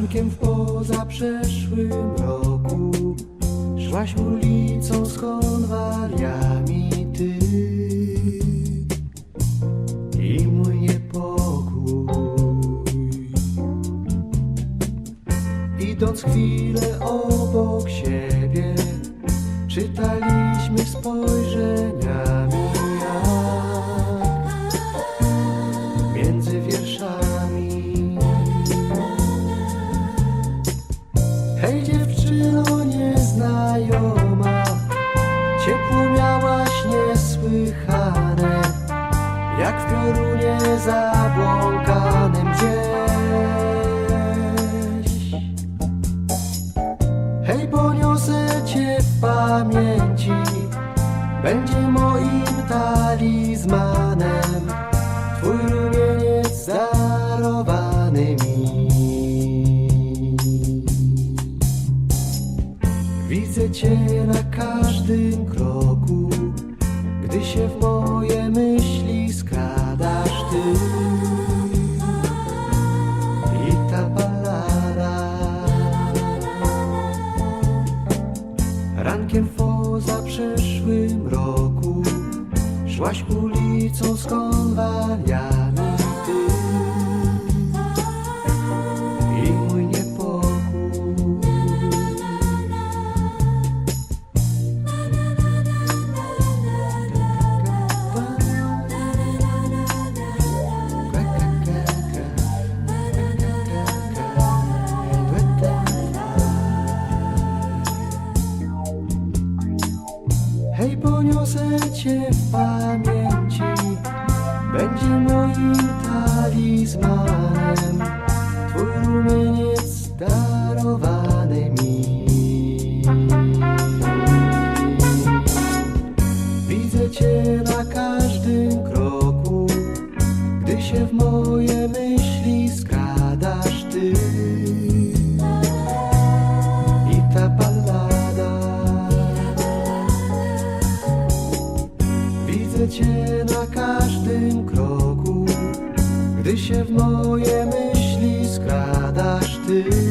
Rankiem w pozaprzeszłym roku Szłaś ulicą z konwaliami ty. I mój niepokój. Idąc chwilę obok siebie Czytaliśmy spojrzeniami dziewczyno nieznajoma. Ciepło miałaś niesłychane Jak w piorunie zabłąkanym gdzieś. Hej, poniosę cię w pamięci Będzie moim talizmanem. Widzę Cię na każdym kroku, gdy się w moje myśli skradasz Ty. I ta Rankiem po za przyszłym roku. Szłaś ulicą z konwaliami Niosę cię w pamięci, będzie moim talizmanem. Twój rumieniec darowany mi. Widzę cię na każdym kroku, gdy się w moje myśli skradasz ty. Widzę Cię na każdym kroku, gdy się w moje myśli skradasz Ty.